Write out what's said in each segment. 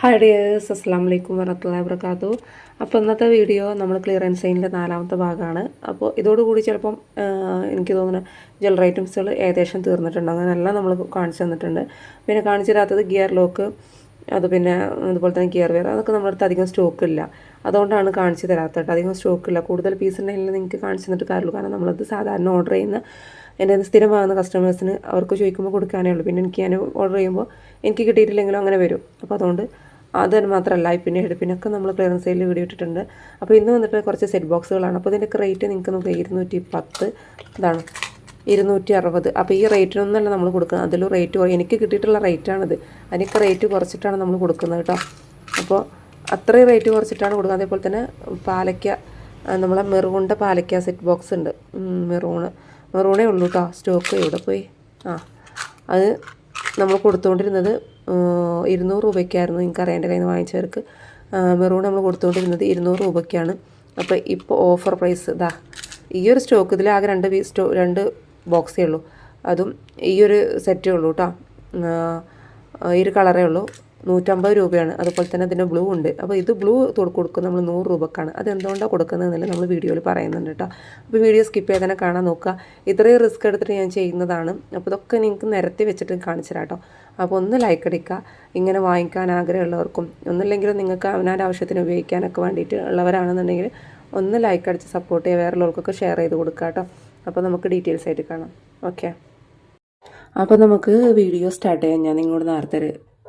Hi dears അസ്സാം വലൈക്കും വറഹത്തുള്ള വർക്കാത്തു അപ്പോൾ ഇന്നത്തെ വീഡിയോ നമ്മൾ ക്ലിയറൻസ് സൈനിലെ നാലാമത്തെ ഭാഗമാണ്. അപ്പോൾ ഇതോടുകൂടി ചിലപ്പം എനിക്ക് തോന്നുന്നു ജ്വല്ലറി ഐറ്റംസുകൾ ഏകദേശം തീർന്നിട്ടുണ്ട്. അങ്ങനെയെല്ലാം നമ്മൾ കാണിച്ചു തന്നിട്ടുണ്ട്. പിന്നെ കാണിച്ചു തരാത്തത് ഗിയർ ലോക്ക് അത് പിന്നെ അതുപോലെ തന്നെ ഗിയർ വെയർ അതൊക്കെ നമ്മുടെ അധികം സ്റ്റോക്ക് ഇല്ല. അതുകൊണ്ടാണ് കാണിച്ചു തരാത്തത് അധികം സ്റ്റോക്ക് ഇല്ല. കൂടുതൽ പീസ് ഉണ്ടെങ്കിൽ നിങ്ങൾക്ക് കാണിച്ചു തന്നിട്ട് കാര്യമുള്ളൂ കാരണം നമ്മളത് സാധാരണ ഓർഡർ ചെയ്യുന്ന എന്റെ സ്ഥിരം വാങ്ങുന്ന കസ്റ്റമേഴ്സിന് അവർക്ക് ചോദിക്കുമ്പോൾ കൊടുക്കാനേ ഉള്ളൂ. പിന്നെ എനിക്ക് ഞാൻ ഓർഡർ ചെയ്യുമ്പോൾ എനിക്ക് കിട്ടിയിട്ടില്ലെങ്കിലും അങ്ങനെ വരും. അപ്പോൾ അതുകൊണ്ട് അത് മാത്രമല്ല പിന്നെ എടുപ്പിനൊക്കെ നമ്മൾ ക്ലിയറൻസ് സെയിലിൽ വീഡിയോ ഇട്ടിട്ടുണ്ട്. അപ്പോൾ ഇന്ന് വന്നിട്ട് കുറച്ച് സെറ്റ് ബോക്സുകളാണ് അപ്പോൾ ഇതിന്റെയൊക്കെ റേറ്റ് നിങ്ങൾക്ക് നോക്കുക ഇരുന്നൂറ്റി പത്ത് ഇതാണ് ഇരുന്നൂറ്റി അറുപത് അപ്പോൾ ഈ റേറ്റിനൊന്നല്ല നമ്മൾ കൊടുക്കുന്നത്. അതിലും റേറ്റ് എനിക്ക് കിട്ടിയിട്ടുള്ള റേറ്റാണിത് അതിനൊക്കെ റേറ്റ് കുറച്ചിട്ടാണ് നമ്മൾ കൊടുക്കുന്നത് കേട്ടോ. അപ്പോൾ അത്രയും റേറ്റ് കുറച്ചിട്ടാണ് കൊടുക്കുന്നത്. അതേപോലെ തന്നെ പാലയ്ക്ക നമ്മളെ മെറൂണിന്റെ പാലയ്ക്ക സെറ്റ് ബോക്സ് ഉണ്ട്. മെറൂണ്. മെറൂണേ ഉള്ളൂ കേട്ടോ സ്റ്റോക്ക് ഇവിടെ പോയി. ആ അത് നമ്മൾ കൊടുത്തുകൊണ്ടിരുന്നത് ഇരുന്നൂറ് രൂപയ്ക്കായിരുന്നു എനിക്കറിയാം അറിയേണ്ട കയ്യിൽ വാങ്ങിച്ചവർക്ക്. മെറൂൺ നമ്മൾ കൊടുത്തുകൊണ്ടിരുന്നത് ഇരുന്നൂറ് രൂപയ്ക്കാണ്. അപ്പോൾ ഇപ്പോൾ ഓഫർ പ്രൈസ് ഇതാ ഈ ഒരു സ്റ്റോക്ക് ഇതിൽ ആകെ രണ്ട് സ്റ്റോ രണ്ട് ബോക്സേ ഉള്ളൂ. അതും ഈ ഒരു സെറ്റേ ഉള്ളൂ കേട്ടോ ഈ ഒരു കളറേ ഉള്ളൂ. നൂറ്റമ്പത് രൂപയാണ്. അതുപോലെ തന്നെ അതിന്റെ ബ്ലൂ ഉണ്ട്. അപ്പോൾ ഇത് ബ്ലൂ കൊടുക്കും നമ്മൾ നൂറ് രൂപക്കാണ്. അത് എന്തുകൊണ്ടാണ് കൊടുക്കുന്നതെന്നല്ല നമ്മൾ വീഡിയോയിൽ പറയുന്നുണ്ട് കേട്ടോ. അപ്പോൾ വീഡിയോ സ്കിപ്പ് ചെയ്ത് തന്നെ കാണാൻ നോക്കുക. ഇത്രയും റിസ്ക് എടുത്തിട്ട് ഞാൻ ചെയ്യുന്നതാണ്. അപ്പോൾ ഇതൊക്കെ നിങ്ങൾക്ക് നിരത്തി വെച്ചിട്ട് കാണിച്ചു കേട്ടോ. അപ്പോൾ ഒന്ന് ലൈക്ക് അടിക്കുക. ഇങ്ങനെ വാങ്ങിക്കാൻ ആഗ്രഹമുള്ളവർക്കും ഒന്നില്ലെങ്കിലും നിങ്ങൾക്ക് അവനാന്റെ ആവശ്യത്തിന് ഉപയോഗിക്കാനൊക്കെ വേണ്ടിയിട്ട് ഉള്ളവരാണെന്നുണ്ടെങ്കിൽ ഒന്ന് ലൈക്ക് അടിച്ച് സപ്പോർട്ട് ചെയ്യുക. വേറെ ഉള്ളവർക്കൊക്കെ ഷെയർ ചെയ്ത് കൊടുക്കുക കേട്ടോ. അപ്പോൾ നമുക്ക് ഡീറ്റെയിൽസ് ആയിട്ട് കാണാം. ഓക്കെ അപ്പോൾ നമുക്ക് വീഡിയോ സ്റ്റാർട്ട് ചെയ്യാം. ഞാൻ നിങ്ങളോട് നേരത്തെ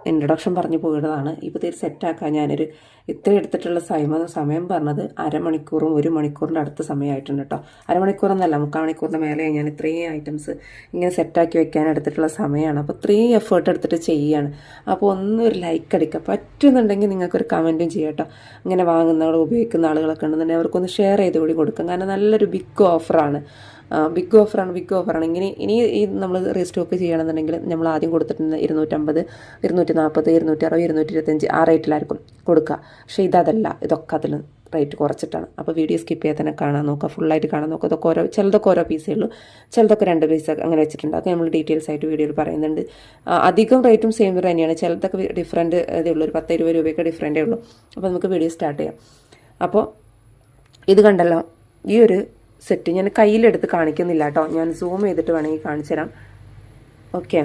ഇൻട്രൊഡക്ഷൻ പറഞ്ഞു പോയതാണ്. ഇപ്പോൾ തീരെ സെറ്റാക്കാൻ ഞാനൊരു ഇത്ര എടുത്തിട്ടുള്ള സമയം സമയം പറഞ്ഞത് അരമണിക്കൂറും ഒരു മണിക്കൂറിന്റെ അടുത്ത സമയമായിട്ടുണ്ട് കേട്ടോ അരമണിക്കൂറെന്നല്ല മുക്കാൽ മണിക്കൂറിന്റെ മേലെ ഞാൻ ഇത്രയും ഐറ്റംസ് ഇങ്ങനെ സെറ്റാക്കി വെക്കാൻ എടുത്തിട്ടുള്ള സമയമാണ്. അപ്പോൾ ഇത്രയും എഫേർട്ട് എടുത്തിട്ട് ചെയ്യുകയാണ് അപ്പോൾ ഒന്ന് ഒരു ലൈക്ക് അടിക്കുക പറ്റുന്നുണ്ടെങ്കിൽ നിങ്ങൾക്കൊരു കമന്റും ചെയ്യാം കേട്ടോ ഇങ്ങനെ വാങ്ങുന്ന ഉപയോഗിക്കുന്ന ആളുകളൊക്കെ ഉണ്ടെന്നുണ്ടെങ്കിൽ അവർക്കൊന്ന് ഷെയർ ചെയ്ത് കൂടി കൊടുക്കാം. കാരണം നല്ലൊരു ബിഗ് ഓഫറാണ് ബിഗ് ഓഫറാണ് ബിഗ് ഓഫറാണ് ഇങ്ങനെ ഇനി ഈ നമ്മൾ റീസ്റ്റോക്ക് ചെയ്യണമെന്നുണ്ടെങ്കിൽ നമ്മൾ ആദ്യം കൊടുത്തിട്ടുണ്ട് ഇരുന്നൂറ്റമ്പത് ഇരുന്നൂറ്റി നാൽപ്പത് ഇരുന്നൂറ്റി അറുപത് ഇരുന്നൂറ്റി ഇരുപത്തഞ്ച് ആ റേറ്റിലായിരിക്കും കൊടുക്കുക. പക്ഷേ ഇതല്ല ഇതൊക്കെ അതിൽ റേറ്റ് കുറച്ചിട്ടാണ്. അപ്പോൾ വീഡിയോ സ്കിപ്പ് ചെയ്യാൻ തന്നെ കാണാൻ നോക്കുക. ഫുള്ളായിട്ട് കാണാൻ നോക്കുക. ഇതൊക്കെ ഓരോ ചിലതൊക്കെ ഓരോ പീസേ ഉള്ളൂ. ചിലതൊക്കെ രണ്ട് പീസ് അങ്ങനെ വെച്ചിട്ടുണ്ട്. അതൊക്കെ നമ്മൾ ഡീറ്റെയിൽസ് ആയിട്ട് വീഡിയോയിൽ പറയുന്നുണ്ട്. അധികം റേറ്റും സെയിം തന്നെയാണ്. ചിലതൊക്കെ ഡിഫറന്റ് ഇതേ ഉള്ളൂ. ഒരു പത്ത് ഇരുപത് രൂപയൊക്കെ ഡിഫറന്റേ ഉള്ളൂ. അപ്പോൾ നമുക്ക് വീഡിയോ സ്റ്റാർട്ട് ചെയ്യാം. അപ്പോൾ ഇത് കണ്ടല്ലോ. ഈ ഒരു സെറ്റ് ഞാൻ കയ്യിലെടുത്ത് കാണിക്കുന്നില്ല കേട്ടോ. ഞാൻ സൂം ചെയ്തിട്ട് വേണമെങ്കിൽ കാണിച്ചു തരാം. ഓക്കെ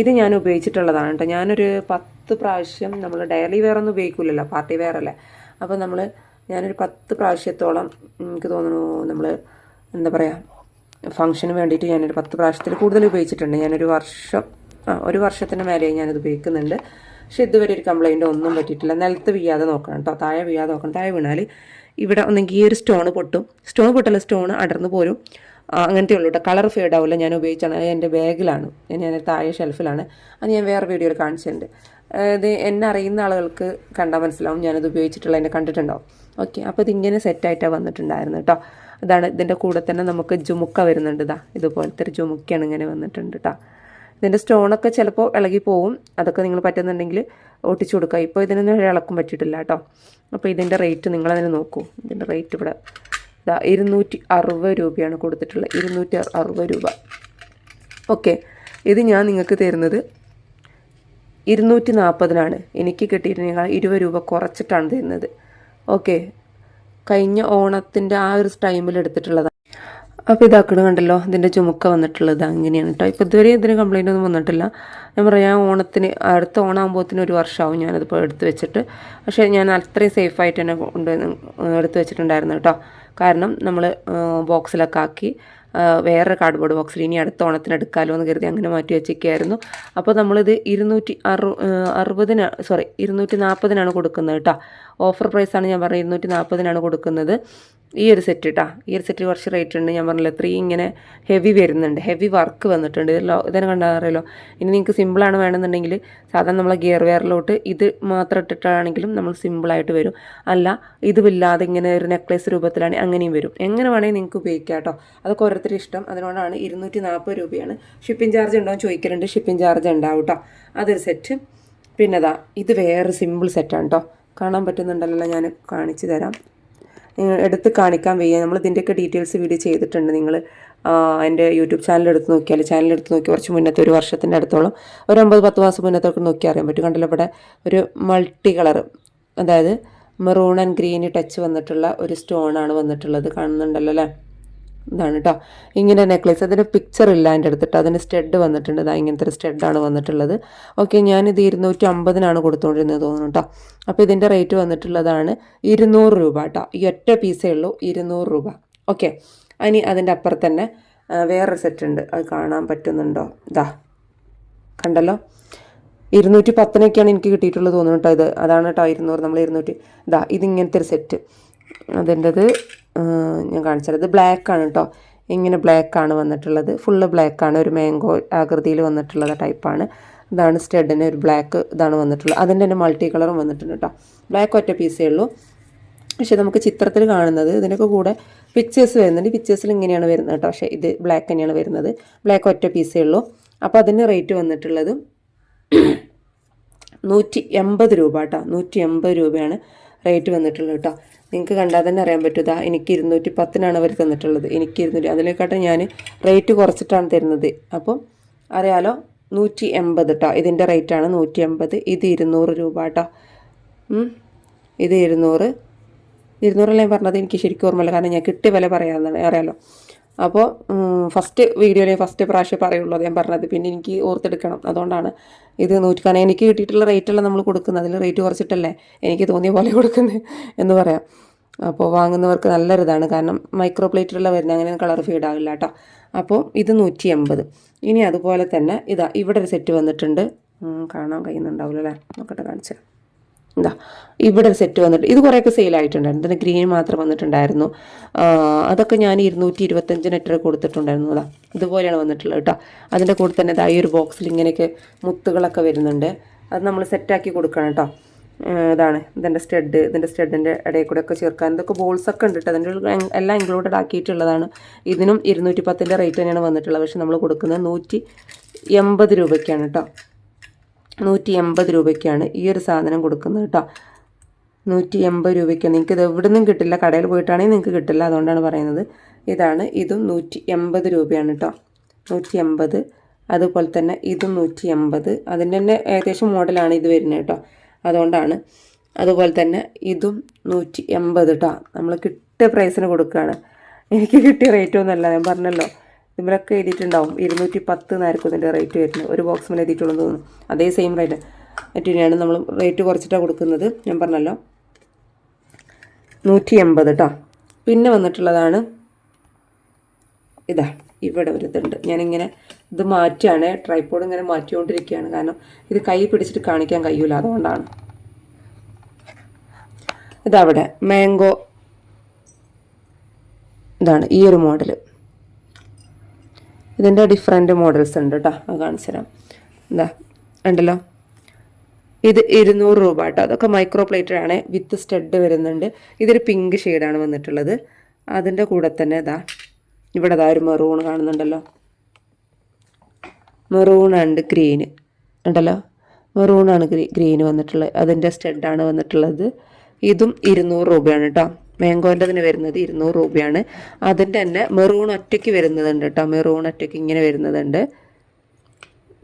ഇത് ഞാൻ ഉപയോഗിച്ചിട്ടുള്ളതാണ് കേട്ടോ. ഞാനൊരു പത്ത് പ്രാവശ്യം നമ്മൾ ഡെയിലി വെയർ ഒന്നും ഉപയോഗിക്കില്ലല്ലോ പാർട്ടി വെയർ അല്ലേ? അപ്പോൾ നമ്മൾ ഞാനൊരു പത്ത് പ്രാവശ്യത്തോളം എനിക്ക് തോന്നുന്നു നമ്മൾ എന്താ പറയുക ഫംഗ്ഷന് വേണ്ടിയിട്ട് ഞാനൊരു പത്ത് പ്രാവശ്യത്തിൽ കൂടുതൽ ഉപയോഗിച്ചിട്ടുണ്ട്. ഞാനൊരു വർഷം ആ ഒരു വർഷത്തിന് മേലെയായി ഞാനത് ഉപയോഗിക്കുന്നുണ്ട്. പക്ഷെ ഇതുവരെ ഒരു കംപ്ലൈന്റ് ഒന്നും പറ്റിയിട്ടില്ല. നിലത്ത് വീഴാതെ നോക്കണം കേട്ടോ. താഴെ വീഴാതെ നോക്കണം. താഴെ വീണാൽ ഇവിടെ ഒന്നെങ്കിൽ ഈ ഒരു സ്റ്റോൺ പൊട്ടും. സ്റ്റോൺ പൊട്ടല്ല സ്റ്റോൺ അടർന്നു പോരും. അങ്ങനത്തെ ഉള്ളൂ കേട്ടോ കളർ ഫെയ്ഡ് ആവില്ല ഞാൻ ഉപയോഗിച്ചാണ്. അത് എന്റെ ബാഗിലാണ്. ഞാൻ താഴെ ഷെൽഫിലാണ്. അത് ഞാൻ വേറെ വീഡിയോയിൽ കാണിച്ചിട്ടുണ്ട്. ഇത് എന്നെ അറിയുന്ന ആളുകൾക്ക് കണ്ടാൽ മനസ്സിലാവും. ഞാനത് ഉപയോഗിച്ചിട്ടുള്ള എന്നെ കണ്ടിട്ടുണ്ടാവും ഓക്കെ. അപ്പോൾ ഇതിങ്ങനെ സെറ്റായിട്ടാണ് വന്നിട്ടുണ്ടായിരുന്നു കേട്ടോ അതാണ് ഇതിന്റെ കൂടെ തന്നെ നമുക്ക് ജുമുക്ക വരുന്നുണ്ട് ഇതാ. ഇതുപോലത്തെ ഒരു ജുമുക്കയാണ് ഇങ്ങനെ വന്നിട്ടുണ്ട് കേട്ടോ ഇതിന്റെ സ്റ്റോണൊക്കെ ചിലപ്പോൾ ഇളകി പോവും. അതൊക്കെ നിങ്ങൾ പറ്റുന്നുണ്ടെങ്കിൽ ഒട്ടിച്ചു കൊടുക്കുക. ഇപ്പോൾ ഇതിനൊന്നും ഒരു ഇളക്കും പറ്റിയിട്ടില്ല കേട്ടോ. അപ്പോൾ ഇതിന്റെ റേറ്റ് നിങ്ങളതിന് നോക്കൂ. ഇതിന്റെ റേറ്റ് ഇവിടെ ഇതാ ഇരുന്നൂറ്റി അറുപത് രൂപയാണ് കൊടുത്തിട്ടുള്ളത്. ഇരുന്നൂറ്റി അറുപത് രൂപ. ഓക്കെ ഇത് ഞാൻ നിങ്ങൾക്ക് തരുന്നത് ഇരുന്നൂറ്റി നാൽപ്പതിനാണ് എനിക്ക് കിട്ടിയിരുന്നെങ്കിൽ ഇരുപത് രൂപ കുറച്ചിട്ടാണ് തരുന്നത്. ഓക്കെ കഴിഞ്ഞ ഓണത്തിന്റെ ആ ഒരു ടൈമിൽ എടുത്തിട്ടുള്ളതാണ് അപ്പോൾ ഇതാക്കണ കണ്ടല്ലോ ഇതിന്റെ ചുമക്ക വന്നിട്ടുള്ളത്. അങ്ങനെയാണ് കേട്ടോ ഇപ്പോൾ ഇതുവരെ ഇതിന് കംപ്ലൈന്റ് ഒന്നും വന്നിട്ടില്ല. ഞാൻ പറയാം ഓണത്തിന് അടുത്ത ഓണാകുമ്പോഴത്തിന് ഒരു വർഷമാവും ഞാനതിപ്പോൾ എടുത്ത് വെച്ചിട്ട്. പക്ഷേ ഞാൻ അത്രയും സേഫായിട്ട് തന്നെ കൊണ്ട് എടുത്ത് വെച്ചിട്ടുണ്ടായിരുന്നു കേട്ടോ കാരണം നമ്മൾ ബോക്സിലൊക്കെ ആക്കി വേറെ കാർഡ്ബോർഡ് ബോക്സിൽ ഇനി അടുത്ത ഓണത്തിന് എടുക്കാമല്ലോ എന്ന് കരുതി അങ്ങനെ മാറ്റി വെച്ചേക്കായിരുന്നു. അപ്പോൾ നമ്മളിത് ഇരുന്നൂറ്റി അറു അറുപതിന് സോറി ഇരുന്നൂറ്റി നാൽപ്പതിനാണ് കൊടുക്കുന്നത് കേട്ടോ ഓഫർ പ്രൈസാണ് ഞാൻ പറഞ്ഞത് ഇരുന്നൂറ്റി നാൽപ്പതിനാണ് കൊടുക്കുന്നത്. ഈ ഒരു സെറ്റ് കേട്ടോ ഈ ഒരു സെറ്റ് കുറച്ച് റേറ്റ് ഉണ്ട്. ഞാൻ പറഞ്ഞില്ല ത്രീ ഇങ്ങനെ ഹെവി വരുന്നുണ്ട്. ഹെവി വർക്ക് വന്നിട്ടുണ്ട്. ഇതിലോ ഇതിനെ കണ്ടാൽ അറിയാലോ. ഇനി നിങ്ങൾക്ക് സിമ്പിളാണ് വേണമെന്നുണ്ടെങ്കിൽ സാധാരണ നമ്മളെ ഗിയർ വെയറിലോട്ട് ഇത് മാത്രം ഇട്ടിട്ടാണെങ്കിലും നമ്മൾ സിമ്പിളായിട്ട് വരും. അല്ല ഇതുമില്ലാതെ ഇങ്ങനെ ഒരു നെക്ലേസ് രൂപത്തിലാണ് അങ്ങനെയും വരും. എങ്ങനെ വേണമെങ്കിൽ നിങ്ങൾക്ക് ഉപയോഗിക്കാം കേട്ടോ. അതൊക്കെ ഓരോരുത്തരും ഇഷ്ടം. അതിനോടാണ് ഇരുന്നൂറ്റി നാൽപ്പത് രൂപയാണ്. ഷിപ്പിംഗ് ചാർജ് ഉണ്ടോ ചോദിക്കലുണ്ട്. ഷിപ്പിംഗ് ചാർജ് ഉണ്ടാവും കേട്ടോ. അതൊരു സെറ്റ് പിന്നെതാ ഇത് വേറെ സിമ്പിൾ സെറ്റാണ് കേട്ടോ. കാണാൻ പറ്റുന്നുണ്ടല്ലോ ഞാൻ കാണിച്ചു തരാം. നിങ്ങൾ എടുത്ത് കാണിക്കാൻ വയ്യ. നമ്മൾ ഇതിന്റെയൊക്കെ ഡീറ്റെയിൽസ് വീഡിയോ ചെയ്തിട്ടുണ്ട്. നിങ്ങൾ എന്റെ യൂട്യൂബ് ചാനൽ എടുത്ത് നോക്കിയാൽ ചാനൽ എടുത്ത് നോക്കി കുറച്ച് മുന്നത്തെ ഒരു വർഷത്തിന്റെ അടുത്തോളം ഒരു ഒമ്പത് പത്ത് മാസം മുന്നത്തൊക്കെ നോക്കി അറിയാൻ പറ്റും. കണ്ടല്ലോ ഇവിടെ ഒരു മൾട്ടി കളർ അതായത് മെറൂൺ ആൻഡ് ഗ്രീൻ ടച്ച് വന്നിട്ടുള്ള ഒരു സ്റ്റോണാണ് വന്നിട്ടുള്ളത്. കാണുന്നുണ്ടല്ലോ അല്ലേ? ഇതാണ് കേട്ടോ ഇങ്ങനെ നെക്ലേസ് അതിന് പിക്ചർ ഇല്ല എന്റെ അടുത്തിട്ട് അതിന് സ്റ്റെഡ് വന്നിട്ടുണ്ട്. ഇതാ ഇങ്ങനത്തെ ഒരു സ്റ്റെഡാണ് വന്നിട്ടുള്ളത്. ഓക്കെ ഞാനിത് ഇരുന്നൂറ്റി അമ്പതിനാണ് കൊടുത്തുകൊണ്ടിരുന്നത് തോന്നുന്നു കേട്ടോ അപ്പോൾ ഇതിന്റെ റേറ്റ് വന്നിട്ടുള്ളതാണ് ഇരുന്നൂറ് രൂപ കേട്ടോ ഈ ഒറ്റ പീസേ ഉള്ളൂ ഇരുന്നൂറ് രൂപ. ഓക്കെ ഇനി അതിന്റെ അപ്പുറത്ത് തന്നെ വേറൊരു സെറ്റ് ഉണ്ട്. അത് കാണാൻ പറ്റുന്നുണ്ടോ? ഇതാ കണ്ടല്ലോ? ഇരുന്നൂറ്റി പത്തിനൊക്കെയാണ് എനിക്ക് കിട്ടിയിട്ടുള്ളത് തോന്നുന്നു കേട്ടോ ഇത്. അതാണ് കേട്ടോ ഇരുന്നൂറ്. നമ്മൾ ഇരുന്നൂറ്റി ഇതാ ഇതിങ്ങനത്തെ ഒരു സെറ്റ് അതിന്റെത് ഞാൻ കാണിച്ചത് ആണ് കേട്ടോ ഇങ്ങനെ ബ്ലാക്ക് ആണ് വന്നിട്ടുള്ളത്. ഫുള്ള് ആണ് ഒരു മാംഗോ ആകൃതിയിൽ വന്നിട്ടുള്ള ടൈപ്പാണ്. ഇതാണ് സ്റ്റെഡിന് ഒരു ബ്ലാക്ക് ഇതാണ് വന്നിട്ടുള്ളത്. അതിന്റെ തന്നെ മൾട്ടി കളറും വന്നിട്ടുണ്ട് കേട്ടോ ബ്ലാക്ക് ഒറ്റ പീസേ ഉള്ളൂ. പക്ഷേ നമുക്ക് ചിത്രത്തിൽ കാണുന്നത് ഇതിനൊക്കെ കൂടെ പിക്ചേഴ്സ് വരുന്നുണ്ട്. പിക്ചേഴ്സിൽ ഇങ്ങനെയാണ് വരുന്നത് കേട്ടോ പക്ഷേ ഇത് ബ്ലാക്ക് തന്നെയാണ് വരുന്നത്. ബ്ലാക്ക് ഒറ്റ പീസേ ഉള്ളൂ. അപ്പോൾ അതിന് റേറ്റ് വന്നിട്ടുള്ളത് നൂറ്റി എൺപത് രൂപ കേട്ടോ നൂറ്റി എൺപത് രൂപയാണ് റേറ്റ് വന്നിട്ടുള്ളത് കേട്ടോ നിങ്ങൾക്ക് കണ്ടാൽ തന്നെ അറിയാൻ പറ്റും. എനിക്ക് ഇരുന്നൂറ്റി പത്തിനാണ് അവർ തന്നിട്ടുള്ളത്. എനിക്ക് ഇരുന്നൂറ്റി അതിനെക്കാട്ടും ഞാൻ റേറ്റ് കുറച്ചിട്ടാണ് തരുന്നത്. അപ്പം അറിയാലോ നൂറ്റി എൺപത് കേട്ടോ ഇതിന്റെ റേറ്റാണ് നൂറ്റി എൺപത്. ഇത് ഇരുന്നൂറ് രൂപ കേട്ടോ ഇത് ഇരുന്നൂറ്. ഇരുന്നൂറല്ല പറഞ്ഞത്? എനിക്ക് ശരിക്കും ഓർമ്മയില്ല. കാരണം ഞാൻ കിട്ടിയ വില പറയാമെന്നാണ് അറിയാലോ. അപ്പോൾ ഫസ്റ്റ് വീഡിയോയിൽ ഫസ്റ്റ് പ്രാവശ്യം പറയുള്ളൂ ഞാൻ പറഞ്ഞത്. പിന്നെ എനിക്ക് ഓർത്തെടുക്കണം. അതുകൊണ്ടാണ് ഇത് നൂറ്റി കാരണം എനിക്ക് കിട്ടിയിട്ടുള്ള റേറ്റല്ല നമ്മൾ കൊടുക്കുന്നത്. അതിൽ റേറ്റ് കുറച്ചിട്ടല്ലേ എനിക്ക് തോന്നിയ പോലെ കൊടുക്കുന്നത് എന്ന് പറയാം. അപ്പോൾ വാങ്ങുന്നവർക്ക് നല്ലൊരിതാണ്. കാരണം മൈക്രോ പ്ലേറ്റിലുള്ള വരുന്ന അങ്ങനെ കളർ ഫീഡ് ആവില്ല കേട്ടോ അപ്പോൾ ഇത് നൂറ്റി എൺപത് ഇനി അതുപോലെ തന്നെ ഇതാ ഇവിടെ ഒരു സെറ്റ് വന്നിട്ടുണ്ട്. കാണാൻ കഴിയുന്നുണ്ടാവില്ല അല്ലേ നോക്കട്ടെ കാണിച്ചു എന്താ ഇവിടെ സെറ്റ് വന്നിട്ട് ഇത് കുറേയൊക്കെ സെയിലായിട്ടുണ്ടായിരുന്നു ഇതിന് ഗ്രീൻ മാത്രം വന്നിട്ടുണ്ടായിരുന്നു. അതൊക്കെ ഞാൻ ഇരുന്നൂറ്റി ഇരുപത്തഞ്ചിന് എത്ര കൊടുത്തിട്ടുണ്ടായിരുന്നു. അതാ ഇതുപോലെയാണ് വന്നിട്ടുള്ളത് കേട്ടോ അതിന്റെ കൂടെ തന്നെ ഇതാ ഈ ഒരു ബോക്സിൽ ഇങ്ങനെയൊക്കെ മുത്തുകളൊക്കെ വരുന്നുണ്ട്. അത് നമ്മൾ സെറ്റാക്കി കൊടുക്കണം കേട്ടോ ഇതാണ് ഇതിന്റെ സ്റ്റഡ് ഇതിന്റെ സ്റ്റഡിന്റെ ഇടയിൽ കൂടെ ഒക്കെ ചേർക്കാൻ. ഇതൊക്കെ ബോൾസ് ഒക്കെ ഉണ്ട് കേട്ടോ അതിന്റെ എല്ലാം ഇൻക്ലൂഡഡ് ആക്കിയിട്ടുള്ളതാണ്. ഇതിനും ഇരുന്നൂറ്റി പത്തിന്റെ റേറ്റ് തന്നെയാണ് വന്നിട്ടുള്ളത്. പക്ഷെ നമ്മൾ കൊടുക്കുന്നത് നൂറ്റി എൺപത് രൂപയ്ക്കാണ് കേട്ടോ നൂറ്റി എൺപത് രൂപയ്ക്കാണ് ഈ ഒരു സാധനം കൊടുക്കുന്നത് കേട്ടോ. നൂറ്റി എൺപത് രൂപയ്ക്കാണ് നിങ്ങൾക്ക് ഇത് എവിടെ നിന്നും കിട്ടില്ല. കടയിൽ പോയിട്ടാണെങ്കിൽ നിങ്ങൾക്ക് കിട്ടില്ല. അതുകൊണ്ടാണ് പറയുന്നത്. ഇതാണ്. ഇതും നൂറ്റി എൺപത് രൂപയാണ് കേട്ടോ. നൂറ്റി എൺപത് അതുപോലെ തന്നെ ഇതും നൂറ്റി എൺപത് അതിന്റെ തന്നെ ഏകദേശം മോഡലാണ് ഇത് വരുന്നത് കേട്ടോ. അതുകൊണ്ടാണ്. അതുപോലെ തന്നെ ഇതും നൂറ്റി എൺപത് കേട്ടോ. നമ്മൾ കിട്ടിയ പ്രൈസിന് കൊടുക്കുകയാണ്. എനിക്ക് കിട്ടിയ റേറ്റ് ഒന്നുമല്ല ഞാൻ പറഞ്ഞല്ലോ. ഇതിലൊക്കെ എഴുതിയിട്ടുണ്ടാവും. ഇരുന്നൂറ്റി പത്ത് എന്നായിരിക്കും ഇതിന്റെ റേറ്റ് വരുന്നത്. ഒരു ബോക്സ് മേലെ എഴുതിയിട്ടുള്ളൂ തോന്നുന്നു. അതേ സെയിം റേറ്റ് മറ്റേനെയാണ് നമ്മൾ റേറ്റ് കുറച്ചിട്ടാണ് കൊടുക്കുന്നത്. ഞാൻ പറഞ്ഞല്ലോ. നൂറ്റി എൺപത് കേട്ടോ പിന്നെ വന്നിട്ടുള്ളതാണ് ഇതാ ഇവിടെ ഒരു ഇതുണ്ട്. ഞാനിങ്ങനെ ഇത് മാറ്റുകയാണ് ട്രൈപ്പോഡ് ഇങ്ങനെ മാറ്റിക്കൊണ്ടിരിക്കുകയാണ്. കാരണം ഇത് കൈ പിടിച്ചിട്ട് കാണിക്കാൻ കഴിയൂല. അതുകൊണ്ടാണ്. ഇതവിടെ മാംഗോ ഇതാണ് ഈ ഒരു മോഡൽ ഇതിന്റെ ഡിഫറെന്റ് മോഡൽസ് ഉണ്ട് കേട്ടോ അത് കാണിച്ചു തരാം. എന്താ ഉണ്ടല്ലോ ഇത് ഇരുന്നൂറ് രൂപ കേട്ടോ അതൊക്കെ മൈക്രോ പ്ലേറ്റഡ് ആണ് വിത്ത് സ്റ്റഡ് വരുന്നുണ്ട്. ഇതൊരു പിങ്ക് ഷെയ്ഡാണ് വന്നിട്ടുള്ളത്. അതിന്റെ കൂടെ തന്നെ ഇതാ ഇവിടെ ഇതാ ഒരു മെറൂൺ കാണുന്നുണ്ടല്ലോ. ആൻഡ് ഗ്രീന് ഉണ്ടല്ലോ മെറൂണാണ് ഗ്രീ ഗ്രീന് വന്നിട്ടുള്ളത്. അതിന്റെ സ്റ്റഡാണ് വന്നിട്ടുള്ളത്. ഇതും ഇരുന്നൂറ് രൂപയാണ് കേട്ടോ മാംഗോന്റെതിന് വരുന്നത് ഇരുന്നൂറ് രൂപയാണ്. അതിന്റെ തന്നെ മെറൂൺ ഒറ്റയ്ക്ക് വരുന്നതുണ്ട് കേട്ടോ. മെറൂൺ ഒറ്റയ്ക്ക് ഇങ്ങനെ വരുന്നതുണ്ട്.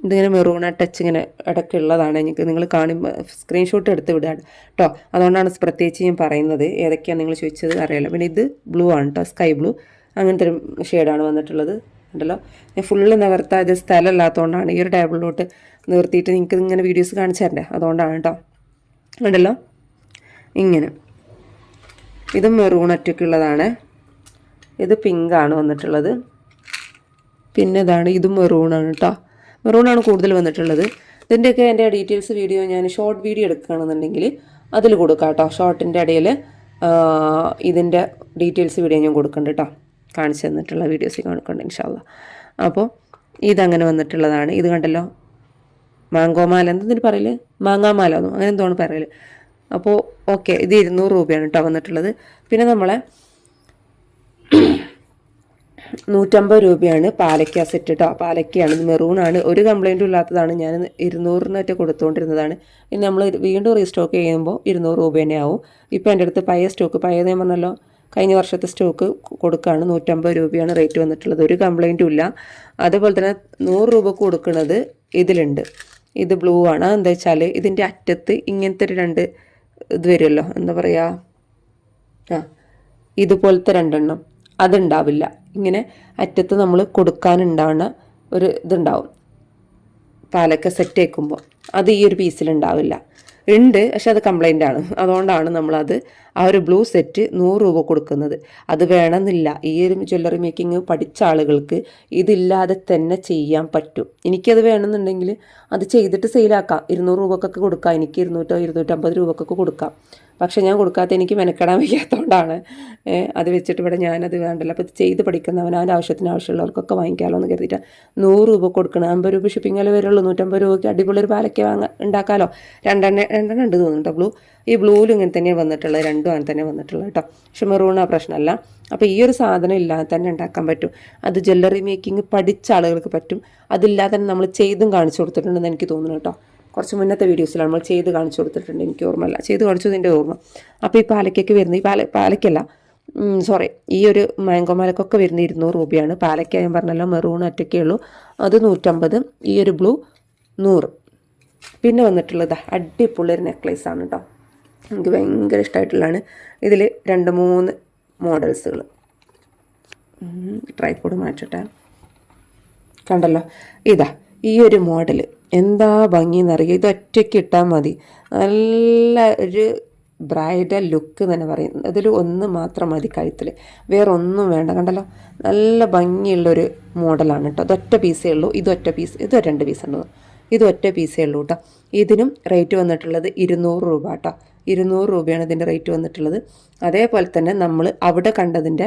ഇതിങ്ങനെ മെറൂണ ടച്ച് ഇങ്ങനെ ഇടയ്ക്കുള്ളതാണ് എനിക്ക് നിങ്ങൾ കാണുമ്പോൾ സ്ക്രീൻഷോട്ട് എടുത്ത് വിടാണ് കേട്ടോ. അതുകൊണ്ടാണ് പ്രത്യേകിച്ച് ഞാൻ പറയുന്നത്. ഏതൊക്കെയാണ് നിങ്ങൾ ചോദിച്ചത് അറിയാലോ പിന്നെ ഇത് ബ്ലൂ ആണ് കേട്ടോ. Sky blue. അങ്ങനത്തെ ഒരു ഷെയ്ഡാണ് വന്നിട്ടുള്ളത്. ഉണ്ടല്ലോ? ഞാൻ ഫുള്ള് നിവർത്താൻ ഇത് സ്ഥലമില്ലാത്തതുകൊണ്ടാണ് ഈ ഒരു ടേബിളിലോട്ട് നിർത്തിയിട്ട് നിങ്ങൾക്ക് ഇങ്ങനെ വീഡിയോസ് കാണിച്ചു തരണ്ടേ? അതുകൊണ്ടാണ് കേട്ടോ. ഉണ്ടല്ലോ? ഇങ്ങനെ. ഇത് മെറൂൺ ഒറ്റയ്ക്കുള്ളതാണ് ഇത് പിങ്കാണ് വന്നിട്ടുള്ളത്. പിന്നെ ഇതാണ് ഇതും മെറൂണാണ് കേട്ടോ മെറൂണാണ് കൂടുതൽ വന്നിട്ടുള്ളത്. ഇതിന്റെയൊക്കെ എന്റെ ഡീറ്റെയിൽസ് വീഡിയോ ഞാൻ ഷോർട്ട് വീഡിയോ എടുക്കുകയാണെന്നുണ്ടെങ്കിൽ അതിൽ കൊടുക്കാം കേട്ടോ ഷോർട്ടിന്റെ ഇടയിൽ ഇതിന്റെ ഡീറ്റെയിൽസ് വീഡിയോ ഞാൻ കൊടുക്കുന്നുണ്ട് കേട്ടോ കാണിച്ചു തന്നിട്ടുള്ള വീഡിയോസ് കാണിക്കുന്നുണ്ട് ഇൻഷാല്ല അപ്പോൾ ഇതങ്ങനെ വന്നിട്ടുള്ളതാണ്. ഇത് കണ്ടല്ലോ. മാങ്കോമാല എന്തെന്നിട്ട് പറയൽ? മാങ്ങാമാല. ഒന്നും അങ്ങനെ എന്തോന്ന് പറയൽ. അപ്പോൾ ഓക്കെ ഇത് ഇരുന്നൂറ് രൂപയാണ് കേട്ടോ വന്നിട്ടുള്ളത്. പിന്നെ നമ്മളെ നൂറ്റമ്പത് രൂപയാണ് പാലക്ക സെറ്റ് കേട്ടോ പാലക്കയാണ് മെറൂണാണ് ഒരു കംപ്ലൈന്റും ഇല്ലാത്തതാണ്. ഞാൻ ഇരുന്നൂറിനൊക്കെ കൊടുത്തുകൊണ്ടിരുന്നതാണ് ഇനി നമ്മൾ വീണ്ടും റീസ്റ്റോക്ക് ചെയ്യുമ്പോൾ ഇരുന്നൂറ് രൂപ തന്നെ ആവും. ഇപ്പോൾ എന്റെ അടുത്ത് പഴയ സ്റ്റോക്ക് പഴയത് ഞാൻ പറഞ്ഞല്ലോ കഴിഞ്ഞ വർഷത്തെ സ്റ്റോക്ക് കൊടുക്കുകയാണ് നൂറ്റമ്പത് രൂപയാണ് റേറ്റ് വന്നിട്ടുള്ളത്. ഒരു കംപ്ലൈന്റും ഇല്ല. അതുപോലെ തന്നെ നൂറ് രൂപ കൊടുക്കുന്നത് ഇതിലുണ്ട്. ഇത് ബ്ലൂ ആണ്. എന്താ വെച്ചാൽ ഇതിന്റെ അറ്റത്ത് ഇങ്ങനത്തെ രണ്ട് ഇത് വരുമല്ലോ. എന്താ പറയുക ആ ഇതുപോലത്തെ രണ്ടെണ്ണം അതുണ്ടാവില്ല. ഇങ്ങനെ അറ്റത്ത് നമ്മൾ കൊടുക്കാനുണ്ടാവുന്ന ഒരു ഇതുണ്ടാവും. പാലൊക്കെ സെറ്റ് ആക്കുമ്പോൾ അത് ഈ ഒരു പീസിലുണ്ടാവില്ല ഉണ്ട് പക്ഷെ അത് കംപ്ലൈന്റ് ആണ്. അതുകൊണ്ടാണ് നമ്മളത് ആ ഒരു ബ്ലൂ സെറ്റ് നൂറ് രൂപ കൊടുക്കുന്നത്. അത് വേണമെന്നില്ല. ഈ ഒരു ജ്വല്ലറി മേക്കിംഗ് പഠിച്ച ആളുകൾക്ക് ഇതില്ലാതെ തന്നെ ചെയ്യാൻ പറ്റും. എനിക്കത് വേണമെന്നുണ്ടെങ്കിൽ അത് ചെയ്തിട്ട് സെയിലാക്കാം. ഇരുന്നൂറ് രൂപക്കൊക്കെ കൊടുക്കാം. എനിക്ക് ഇരുന്നൂറ്റോ ഇരുന്നൂറ്റമ്പത് രൂപക്കൊക്കെ കൊടുക്കാം. പക്ഷെ ഞാൻ കൊടുക്കാത്ത എനിക്ക് മെനക്കെടാൻ വയ്യാത്തതുകൊണ്ടാണ് അത് വെച്ചിട്ട് ഇവിടെ ഞാനത് വേണ്ടല്ലോ. അപ്പോൾ ചെയ്ത് പഠിക്കുന്നവൻ അവന്റെ ആവശ്യത്തിന് ആവശ്യമുള്ളവർക്കൊക്കെ വാങ്ങിക്കാമല്ലോ എന്ന് കരുതിയിട്ട് നൂറ് രൂപ കൊടുക്കണം. അമ്പത് രൂപ ഷിപ്പിംഗ് ഷിപ്പിങ്ങിൽ വരുള്ളൂ. നൂറ്റമ്പത് രൂപയ്ക്ക് അടിപൊളി ഒരു പാലക്കെ വാങ്ങാൻ ഉണ്ടാക്കാമല്ലോ രണ്ടെണ്ണ രണ്ടെണ്ണം ഉണ്ട് തോന്നുന്നുണ്ടോ ബ്ലൂ. ഈ ബ്ലൂവിലും ഇങ്ങനെ തന്നെയാണ് വന്നിട്ടുള്ളത്. രണ്ടും അങ്ങനെ തന്നെ വന്നിട്ടുള്ളത് കേട്ടോ പക്ഷെ മെറൂൺ ആ പ്രശ്നമല്ല. അപ്പോൾ ഈ ഒരു സാധനം ഇല്ലാതെ തന്നെ ഉണ്ടാക്കാൻ പറ്റും. അത് ജ്വല്ലറി മേക്കിംഗ് പഠിച്ച ആളുകൾക്ക് പറ്റും. അതില്ലാതെ തന്നെ നമ്മൾ ചെയ്തും കാണിച്ചു കൊടുത്തിട്ടുണ്ടെന്ന് എനിക്ക് തോന്നുന്നു കേട്ടോ കുറച്ച് മുന്നത്തെ വീഡിയോസിൽ നമ്മൾ ചെയ്ത് കാണിച്ചു കൊടുത്തിട്ടുണ്ട് എനിക്ക് ഓർമ്മയില്ല ചെയ്ത് കാണിച്ചതിന്റെ ഓർമ്മ. അപ്പോൾ ഈ പാലക്കൊക്കെ വരുന്ന ഈ പാല പാലക്കല്ല സോറി ഈ ഒരു മാംഗോ മാലക്കൊക്കെ വരുന്ന ഇരുന്നൂറ് രൂപയാണ്. പാലയ്ക്ക ഞാൻ പറഞ്ഞല്ലോ മെറൂൺ ഒറ്റയ്ക്കേ ഉള്ളൂ. അത് നൂറ്റമ്പത് ഈ ഒരു ബ്ലൂ നൂറ്. പിന്നെ വന്നിട്ടുള്ളത് അടിപൊളി ഒരു നെക്ലേസ് ആണ് കേട്ടോ എനിക്ക് ഭയങ്കര ഇഷ്ടമായിട്ടുള്ളതാണ് ഇതിൽ രണ്ട് മൂന്ന് മോഡൽസുകൾ ട്രൈപ്പോഡ് മാറ്റട്ടെ. കണ്ടല്ലോ? ഇതാ ഈ ഒരു മോഡൽ എന്താ ഭംഗി എന്നറിയുക ഇത് ഒറ്റയ്ക്ക് ഇട്ടാൽ മതി. നല്ല ഒരു ബ്രൈഡൽ ലുക്ക് തന്നെ പറയും. അതിൽ ഒന്ന് മാത്രം മതി കഴുത്തിൽ വേറെ ഒന്നും വേണ്ട. കണ്ടല്ലോ? നല്ല ഭംഗിയുള്ളൊരു മോഡലാണ് കേട്ടോ അതൊറ്റ പീസേ ഉള്ളൂ. ഇതൊറ്റ പീസ്. ഇത് രണ്ട് പീസ് ഉണ്ടോ ഇത് പീസേ ഉള്ളൂ കേട്ടോ ഇതിനും റേറ്റ് വന്നിട്ടുള്ളത് ഇരുന്നൂറ് രൂപ കേട്ടോ ഇരുന്നൂറ് രൂപയാണ് ഇതിന്റെ റേറ്റ് വന്നിട്ടുള്ളത്. അതേപോലെ തന്നെ നമ്മൾ അവിടെ കണ്ടതിന്റെ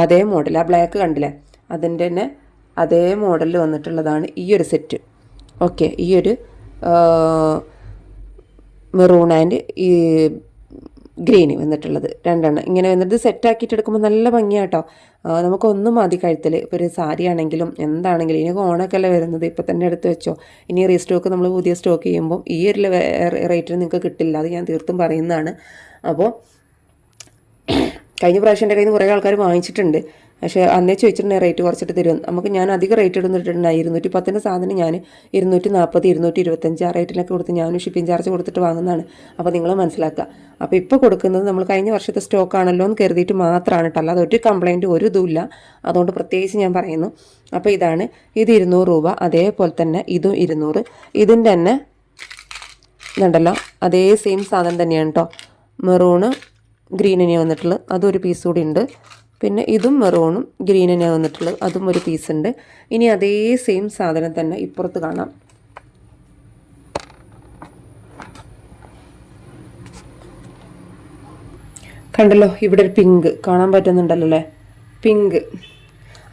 അതേ മോഡൽ ആ ബ്ലാക്ക് കണ്ടില്ലേ? അതിന്റെ തന്നെ അതേ മോഡലിൽ വന്നിട്ടുള്ളതാണ് ഈ ഒരു സെറ്റ് ഓക്കെ ഈ ഒരു മെറൂൺ ആൻഡ് ഈ ഗ്രീന് വന്നിട്ടുള്ളത്. രണ്ടെണ്ണം. ഇങ്ങനെ വന്നിട്ട് സെറ്റാക്കിയിട്ട് എടുക്കുമ്പോൾ നല്ല ഭംഗിയാട്ടോ. നമുക്കൊന്നും മതി കഴുത്തിൽ ഇപ്പോൾ ഒരു സാരി ആണെങ്കിലും എന്താണെങ്കിലും ഇനി ഓണൊക്കെ അല്ലേ വരുന്നത്. ഇപ്പോൾ തന്നെ എടുത്ത് വെച്ചോ. ഇനി റീസ്റ്റോക്ക് നമ്മൾ പുതിയ സ്റ്റോക്ക് ചെയ്യുമ്പോൾ ഈ ഒരു റേറ്റിന് നിങ്ങൾക്ക് കിട്ടില്ല. അത് ഞാൻ തീർത്തും പറയുന്നതാണ്. അപ്പോൾ കഴിഞ്ഞ പ്രാവശ്യം എന്റെ കയ്യിൽ നിന്ന് കുറേ ആൾക്കാർ വാങ്ങിച്ചിട്ടുണ്ട്. പക്ഷേ അന്നേ ചോദിച്ചിട്ടുണ്ടെങ്കിൽ റേറ്റ് കുറച്ചിട്ട് തരും നമുക്ക് ഞാൻ അധികം റേറ്റ് ഇടുന്നിട്ടുണ്ടായി. ഇരുന്നൂറ്റി പത്തിന്റെ സാധനം ഞാൻ ഇരുന്നൂറ്റി നാൽപ്പത് ഇരുന്നൂറ്റി ഇരുപത്തഞ്ച് ആ റേറ്റിനൊക്കെ കൊടുത്ത് ഞാനും ഷിപ്പിംഗ് ചാർജ് കൊടുത്തിട്ട് വാങ്ങുന്നതാണ്. അപ്പോൾ നിങ്ങൾ മനസ്സിലാക്കുക. അപ്പോൾ ഇപ്പോൾ കൊടുക്കുന്നത് നമ്മൾ കഴിഞ്ഞ വർഷത്തെ സ്റ്റോക്ക് ആണല്ലോ എന്ന് കരുതിയിട്ട് മാത്രമാണ് കേട്ടോ. അല്ലാതെ ഒരു കംപ്ലയിന്റ് ഒരു ഇതുമില്ല അതുകൊണ്ട് പ്രത്യേകിച്ച് ഞാൻ പറയുന്നു. അപ്പോൾ ഇതാണ്. ഇത് ഇരുന്നൂറ് രൂപ അതേപോലെ തന്നെ ഇതും ഇരുന്നൂറ്. ഇതിന്റെ തന്നെ ഇതുണ്ടല്ലോ. അതേ സെയിം സാധനം തന്നെയാണ് കേട്ടോ. മെറൂണ് ഗ്രീനിനെ വന്നിട്ടുള്ളത്. അതൊരു പീസ് കൂടി ഉണ്ട്. പിന്നെ ഇതും മെറൂണും ഗ്രീനിനെ വന്നിട്ടുള്ളത്. അതും ഒരു പീസ് ഉണ്ട്. ഇനി അതേ സെയിം സാധനം തന്നെ ഇപ്പുറത്ത് കാണാം. കണ്ടല്ലോ ഇവിടെ ഒരു പിങ്ക് കാണാൻ പറ്റുന്നുണ്ടല്ലോ അല്ലേ പിങ്ക്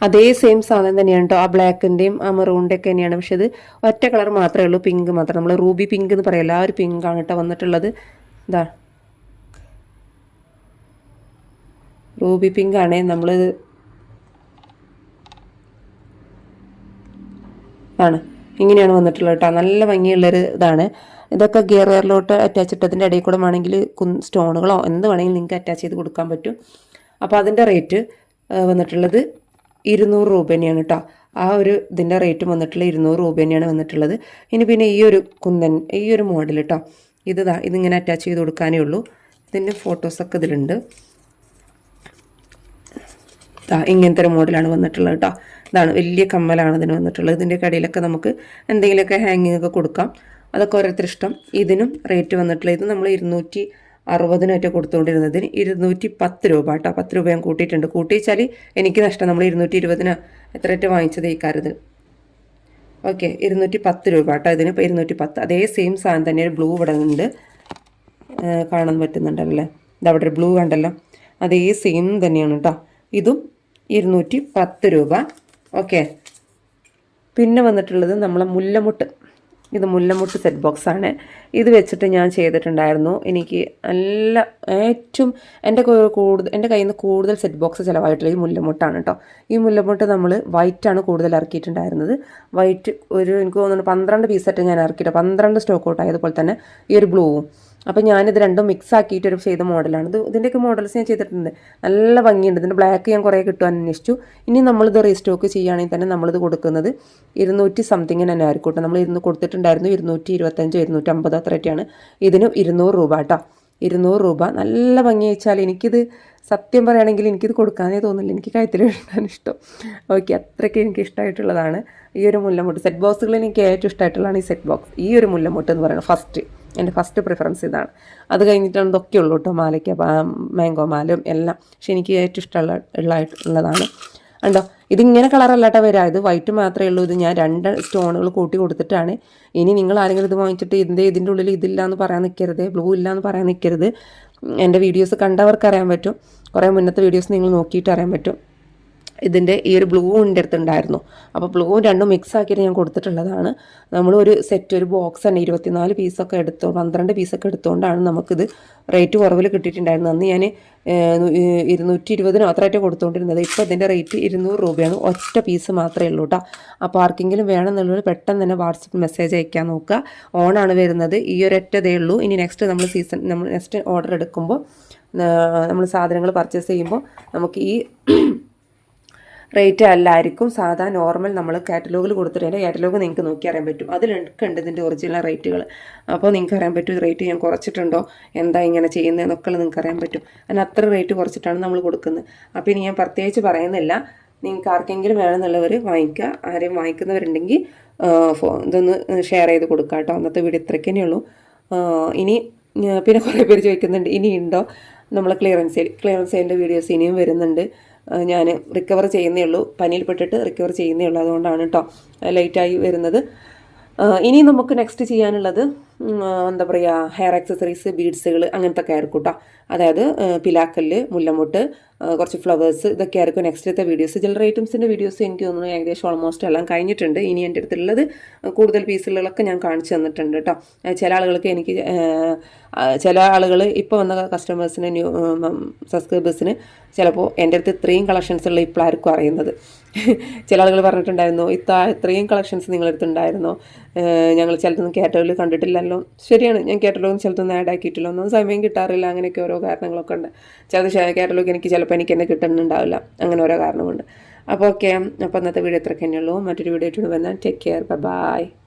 അതേ സെയിം സാധനം തന്നെയാണ് കേട്ടോ ആ ബ്ലാക്കിന്റെയും ആ മെറൂണിന്റെ ഒക്കെ തന്നെയാണ്. പക്ഷെ ഇത് ഒറ്റ കളർ മാത്രമേ ഉള്ളൂ. പിങ്ക് മാത്രം. നമ്മൾ റൂബി പിങ്ക് എന്ന് പറയല്ലോ ആ ഒരു പിങ്കാണ് കേട്ടോ വന്നിട്ടുള്ളത്. ഇതാ. റൂബി പിങ്ക് ആണ് നമ്മൾ ആണ്. ഇങ്ങനെയാണ് വന്നിട്ടുള്ളത് കേട്ടോ. നല്ല ഭംഗിയുള്ളൊരു ഇതാണ്. ഇതൊക്കെ ഗിയർ വെയറിലോട്ട് അറ്റാച്ച് ഇട്ടതിന്റെ ഇടയിൽ കൂടെ വേണമെങ്കിൽ സ്റ്റോണുകളോ എന്ത് വേണമെങ്കിലും നിങ്ങൾക്ക് അറ്റാച്ച് ചെയ്ത് കൊടുക്കാൻ പറ്റും. അപ്പോൾ അതിന്റെ റേറ്റ് വന്നിട്ടുള്ളത് ഇരുന്നൂറ് രൂപ തന്നെയാണ് കേട്ടോ. ആ ഒരു ഇതിന്റെ റേറ്റ് വന്നിട്ടുള്ള ഇരുന്നൂറ് രൂപ തന്നെയാണ് വന്നിട്ടുള്ളത്. ഇനി പിന്നെ ഈ ഒരു കുന്തൻ ഈ ഒരു മോഡൽ കേട്ടോ. ഇത് ഇതിങ്ങനെ അറ്റാച്ച് ചെയ്ത് കൊടുക്കാനേ ഉള്ളൂ. ഇതിന്റെ ഫോട്ടോസൊക്കെ ഇതിലുണ്ട്. ഇങ്ങനത്തെ ഒരു മോഡലാണ് വന്നിട്ടുള്ളത് കേട്ടോ ഇതാണ് വലിയ കമ്മലാണ് ഇതിന് വന്നിട്ടുള്ളത്. ഇതിന്റെ കടയിലൊക്കെ നമുക്ക് എന്തെങ്കിലുമൊക്കെ ഹാങ്ങിങ് ഒക്കെ കൊടുക്കാം. അതൊക്കെ ഓരോരുത്തർ ഇഷ്ടം. ഇതിനും റേറ്റ് വന്നിട്ടുള്ളത് ഇത് നമ്മൾ ഇരുന്നൂറ്റി അറുപതിനൊക്കെ കൊടുത്തുകൊണ്ടിരുന്നതിന് ഇരുന്നൂറ്റി പത്ത് രൂപ കേട്ടോ പത്ത് രൂപ ഞാൻ കൂട്ടിയിട്ടുണ്ട്. കൂട്ടിച്ചാൽ എനിക്ക് നഷ്ടം. നമ്മൾ ഇരുന്നൂറ്റി ഇരുപതിന് എത്രയൊക്കെ വാങ്ങിച്ചത് ഈ കാരത് ഓക്കെ ഇരുന്നൂറ്റി പത്ത് രൂപ കേട്ടോ ഇതിന് ഇപ്പോൾ ഇരുന്നൂറ്റി പത്ത് അതേ സെയിം സാധനം തന്നെ. ഒരു ബ്ലൂ ഇവിടെ ഉണ്ട്. കാണാൻ പറ്റുന്നുണ്ടല്ലേ? ഇതവിടെ ഒരു ബ്ലൂ കണ്ടല്ലോ. അതേ സെയിം തന്നെയാണ് കേട്ടോ ഇതും ഇരുന്നൂറ്റി പത്ത് രൂപ. ഓക്കെ. പിന്നെ വന്നിട്ടുള്ളത് നമ്മളെ മുല്ലമുട്ട്. ഇത് മുല്ലമുട്ട് സെറ്റ് ബോക്സ് ആണ്. ഇത് വെച്ചിട്ട് ഞാൻ ചെയ്തിട്ടുണ്ടായിരുന്നു. എനിക്ക് നല്ല ഏറ്റവും എന്റെ കൂടുതൽ എന്റെ കയ്യിൽ നിന്ന് കൂടുതൽ സെറ്റ് ബോക്സ് ചിലവായിട്ടുള്ള ഈ മുല്ലമുട്ടാണ് കേട്ടോ ഈ മുല്ലമുട്ട് നമ്മൾ വൈറ്റാണ് കൂടുതൽ ഇറക്കിയിട്ടുണ്ടായിരുന്നത്. വൈറ്റ് ഒരു എനിക്ക് തോന്നുന്നു പന്ത്രണ്ട് പീസായിട്ട് ഞാൻ ഇറക്കിയിട്ട്. പന്ത്രണ്ട് സ്റ്റോക്ക് ഔട്ട് ആയതുപോലെ തന്നെ ഈ ഒരു ബ്ലൂവും അപ്പോൾ ഞാനിത് രണ്ടും മിക്സ് ആക്കിയിട്ടൊരു ചെയ്ത മോഡലാണ് ഇത് ഇതിന്റെയൊക്കെ മോഡൽസ് ഞാൻ ചെയ്തിട്ടുണ്ട്. നല്ല ഭംഗിയുണ്ട്. ഇതിന്റെ ബ്ലാക്ക് ഞാൻ കുറേ കിട്ടുവാൻ അന്വേഷിച്ചു. ഇനി നമ്മളിത് റീസ്റ്റോക്ക് ചെയ്യുകയാണെങ്കിൽ തന്നെ നമ്മളിത് കൊടുക്കുന്നത് ഇരുന്നൂറ്റി സംതിങ്ങിന് തന്നെ ആയിരിക്കും കേട്ടോ. നമ്മൾ ഇരുന്ന് കൊടുത്തിട്ടുണ്ടായിരുന്നു ഇരുന്നൂറ്റി ഇരുപത്തഞ്ചോ ഇരുന്നൂറ്റമ്പതോ അത്രയൊക്കെയാണ്. ഇതിന് ഇരുന്നൂറ് രൂപ കേട്ടോ. ഇരുന്നൂറ് രൂപ. നല്ല ഭംഗി വെച്ചാൽ എനിക്കിത് സത്യം പറയുകയാണെങ്കിൽ എനിക്കിത് കൊടുക്കാനേ തോന്നില്ല. എനിക്ക് കഴുത്തിൽ ഇടാൻ ഇഷ്ടം. ഓക്കെ അത്രയ്ക്ക് എനിക്ക് ഇഷ്ടമായിട്ടുള്ളതാണ്. ഈ ഒരു മുല്ലമുട്ട് സെറ്റ് ബോക്സുകൾ എനിക്ക് ഏറ്റവും ഇഷ്ടമായിട്ടുള്ളതാണ് ഈ സെറ്റ് ബോക്സ് ഈ ഒരു മുല്ലമുട്ട് എന്ന് പറയുന്നത് ഫസ്റ്റ് എന്റെ ഫസ്റ്റ് പ്രിഫറൻസ് ഇതാണ്. അത് കഴിഞ്ഞിട്ടാണ് ഇതൊക്കെ ഉള്ളൂ കേട്ടോ മാലയ്ക്ക് മാംഗോ മാലും എല്ലാം. പക്ഷെ എനിക്ക് ഏറ്റവും ഇഷ്ടമുള്ള ഉള്ളതായിട്ടുള്ളതാണ് ഉണ്ടോ ഇതിങ്ങനെ കളറല്ല കേട്ടോ വരാം. ഇത് വൈറ്റ് മാത്രമേ ഉള്ളൂ. ഇത് ഞാൻ രണ്ട് സ്റ്റോണുകൾ കൂട്ടി കൊടുത്തിട്ടാണ്. ഇനി നിങ്ങൾ ആരെങ്കിലും ഇത് വാങ്ങിച്ചിട്ട് ഇതിന്റെ ഇതിന്റെ ഉള്ളിൽ ഇതില്ല എന്ന് പറയാൻ നിൽക്കരുത് ബ്ലൂ ഇല്ല എന്ന് പറയാൻ നിൽക്കരുത് എന്റെ വീഡിയോസ് കണ്ടവർക്ക് അറിയാൻ പറ്റും. കുറേ മുന്നത്തെ വീഡിയോസ് നിങ്ങൾ നോക്കിയിട്ട് അറിയാൻ പറ്റും. ഇതിന്റെ ഈ ഒരു ബ്ലൂ എന്റെ അടുത്ത് ഉണ്ടായിരുന്നു അപ്പോൾ ബ്ലൂവും രണ്ടും മിക്സ് ആക്കിയിട്ട് ഞാൻ കൊടുത്തിട്ടുള്ളതാണ്. നമ്മൾ ഒരു സെറ്റ് ഒരു ബോക്സ് തന്നെ ഇരുപത്തിനാല് പീസൊക്കെ എടുത്തോ പന്ത്രണ്ട് പീസൊക്കെ എടുത്തുകൊണ്ടാണ് നമുക്കിത് റേറ്റ് കുറവിൽ കിട്ടിയിട്ടുണ്ടായിരുന്നത്. അന്ന് ഞാൻ ഇരുന്നൂറ്റി ഇരുപതിന് മാത്രമായിട്ട് കൊടുത്തുകൊണ്ടിരുന്നത് ഇപ്പോൾ ഇതിന്റെ റേറ്റ് ഇരുന്നൂറ് രൂപയാണ്. ഒറ്റ പീസ് മാത്രമേ ഉള്ളൂ കേട്ടോ അപ്പോൾ ആർക്കെങ്കിലും വേണമെന്നുള്ളത് പെട്ടെന്ന് തന്നെ വാട്സപ്പ് മെസ്സേജ് അയക്കാൻ നോക്കുക. ഓണാണ് വരുന്നത്. ഈ ഒരൊറ്റതേ ഉള്ളൂ. ഇനി നെക്സ്റ്റ് നമ്മൾ സീസൺ നമ്മൾ നെക്സ്റ്റ് ഓർഡർ എടുക്കുമ്പോൾ നമ്മൾ സാധനങ്ങൾ പർച്ചേസ് ചെയ്യുമ്പോൾ നമുക്ക് ഈ റേറ്റ് അല്ലായിരിക്കും. സാധാ നോർമൽ നമ്മൾ കാറ്റലോഗിൽ കൊടുത്തിട്ട് കാറ്റലോഗ് നിങ്ങൾക്ക് നോക്കി അറിയാൻ പറ്റും. അതിൽ ഉണ്ട് ഇതിന്റെ ഒറിജിനൽ റേറ്റുകൾ അപ്പോൾ നിങ്ങൾക്ക് അറിയാൻ പറ്റും റേറ്റ് ഞാൻ കുറച്ചിട്ടുണ്ടോ? എന്താ ഇങ്ങനെ ചെയ്യുന്നതെന്നൊക്കെ നിങ്ങൾക്ക് അറിയാൻ പറ്റും. അതിന് അത്ര റേറ്റ് കുറച്ചിട്ടാണ് നമ്മൾ കൊടുക്കുന്നത്. അപ്പോൾ ഇനി ഞാൻ പ്രത്യേകിച്ച് പറയുന്നില്ല. നിങ്ങൾക്ക് ആർക്കെങ്കിലും വേണമെന്നുള്ളവർ വാങ്ങിക്കുക. ആരെയും വാങ്ങിക്കുന്നവരുണ്ടെങ്കിൽ ഫോ ഇതൊന്ന് ഷെയർ ചെയ്ത് കൊടുക്കുക കേട്ടോ. അന്നത്തെ വീഡിയോ ഇത്രയ്ക്ക് തന്നെയുള്ളൂ ഇനി പിന്നെ കുറേ പേര് ചോദിക്കുന്നുണ്ട് ഇനി ഉണ്ടോ? നമ്മൾ ക്ലിയറൻസ് സെയിൽ ക്ലിയറൻസ് സെയിലിന്റെ വീഡിയോസ് ഇനിയും വരുന്നുണ്ട്. ഞാൻ റിക്കവർ ചെയ്യുന്നേ ഉള്ളൂ. പനിയിൽപ്പെട്ടിട്ട് റിക്കവർ ചെയ്യുന്നേ ഉള്ളൂ. അതുകൊണ്ടാണ് കേട്ടോ ലേറ്റായി വരുന്നത്. ഇനി നമുക്ക് നെക്സ്റ്റ് ചെയ്യാനുള്ളത് എന്താ പറയുക ഹെയർ ആക്സസറീസ് ബീഡ്സുകൾ അങ്ങനത്തെ ഒക്കെ ആയിരിക്കും കേട്ടോ അതായത് പിലാക്കല്ല് മുല്ലമുട്ട് കുറച്ച് ഫ്ലവേഴ്സ് ഇതൊക്കെ ആയിരിക്കും നെക്സ്റ്റത്തെ വീഡിയോസ് ജ്വല്ലറി ഐറ്റംസിന്റെ വീഡിയോസ് എനിക്ക് തോന്നുന്നു ഏകദേശം ഓൾമോസ്റ്റ് എല്ലാം കഴിഞ്ഞിട്ടുണ്ട്. ഇനി എന്റെ അടുത്തുള്ളത് കൂടുതൽ പീസുകളൊക്കെ ഞാൻ കാണിച്ചു തന്നിട്ടുണ്ട് കേട്ടോ ചില ആളുകൾക്ക് എനിക്ക് ചില ആളുകൾ ഇപ്പോൾ വന്ന കസ്റ്റമേഴ്സിന് ന്യൂ സബ്സ്ക്രൈബേഴ്സിന് ചിലപ്പോൾ എന്റെ അടുത്ത് ഇത്രയും കളക്ഷൻസ് ഉള്ള ഇപ്പോഴായിരിക്കും അറിയുന്നത്. ചില ആളുകൾ പറഞ്ഞിട്ടുണ്ടായിരുന്നു ഇത്ര ഇത്രയും കളക്ഷൻസ് നിങ്ങളടുത്ത് ഉണ്ടായിരുന്നോ ഞങ്ങൾ ചിലതൊന്നും കാറ്റഗറിയിൽ കണ്ടിട്ടില്ലല്ലോ. ശരിയാണ് ഞാൻ കാറ്റലോഗിൽ ചിലതൊന്നും ആഡ് ആക്കിയിട്ടില്ല. ഒന്നും സമയം കിട്ടാറില്ല അങ്ങനെയൊക്കെ ഓരോ കാരണങ്ങളൊക്കെ ഉണ്ട്. ചിലത് കാറ്റലോഗ് എനിക്ക് ചിലപ്പോൾ എനിക്ക് തന്നെ കിട്ടുന്നുണ്ടാവില്ല. അങ്ങനെ ഓരോ കാരണമുണ്ട് അപ്പോൾ ഓക്കെ അപ്പോൾ അന്നത്തെ വീഡിയോ ഇത്രയൊക്കെ തന്നെയുള്ളൂ. മറ്റൊരു വീഡിയോ ആയിട്ട് വന്നാൽ ടേക്ക് കെയർ ബൈ